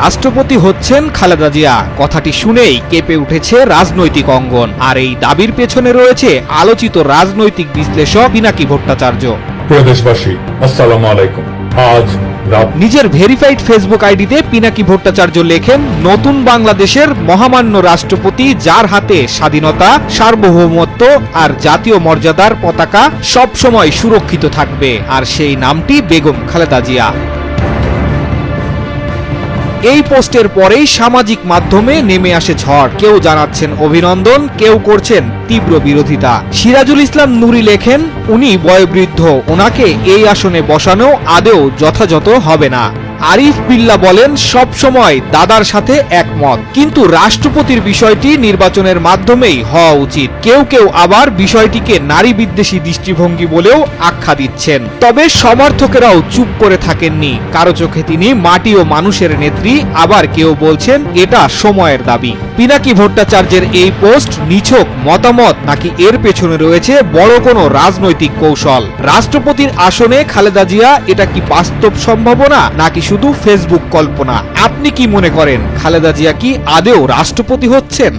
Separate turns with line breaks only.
রাষ্ট্রপতি হচ্ছেন খালেদা জিয়া। কথাটি শুনেই কেঁপে উঠেছে রাজনৈতিক অঙ্গন। আর এই দাবির পেছনে রয়েছে আলোচিত রাজনৈতিক বিশ্লেষক পিনাকি ভট্টাচার্য।
প্রিয় দেশবাসী আসসালামু আলাইকুম। আজ
নিজের ভেরিফাইড ফেসবুক আইডিতে পিনাকি ভট্টাচার্য লেখেন নতুন বাংলাদেশের মহামান্য রাষ্ট্রপতি যার হাতে স্বাধীনতা সার্বভৌমত্ব আর জাতীয় মর্যাদার পতাকা সবসময় সুরক্ষিত থাকবে। আর সেই নামটি বেগম খালেদা জিয়া। এই পোস্টের পরেই সামাজিক মাধ্যমে নেমে আসে ঝড়। কেউ জানাচ্ছেন অভিনন্দন, কেউ করছেন তীব্র বিরোধিতা। সিরাজুল ইসলাম নুরি লেখেন, উনি বয়োবৃদ্ধ, ওনাকে এই আসনে বসানো আদেও যথাযথ হবে না। আরিফ বিল্লা বলেন, সব সময় দাদার সাথে একমত। কিন্তু রাষ্ট্রপতির বিষয়টি নির্বাচনের মাধ্যমেই হওয়া উচিত। কেউ কেউ আবার বিষয়টিকে নারী বিদ্বেষী দৃষ্টিভঙ্গি বলেও আখ্যা দিচ্ছেন। তবে সমর্থকেরাও চুপ করে থাকেননি। কারও চোখে তিনি মাটি ও মানুষের নেত্রী। আবার কেউ বলছেন, এটা সময়ের দাবি। পিনাকি ভট্টাচার্যের এই পোস্ট নিছক মতামত নাকি এর পেছনে রয়েছে বড় কোনো রাজনৈতিক কৌশল? রাষ্ট্রপতির আসনে খালেদা জিয়া, এটা কি বাস্তব সম্ভাবনা? নাকি শুধু ফেসবুক কল্পনা। আপনি কি মনে করেন? খালেদা জিয়া কি আদেও রাষ্ট্রপতি হচ্ছেন?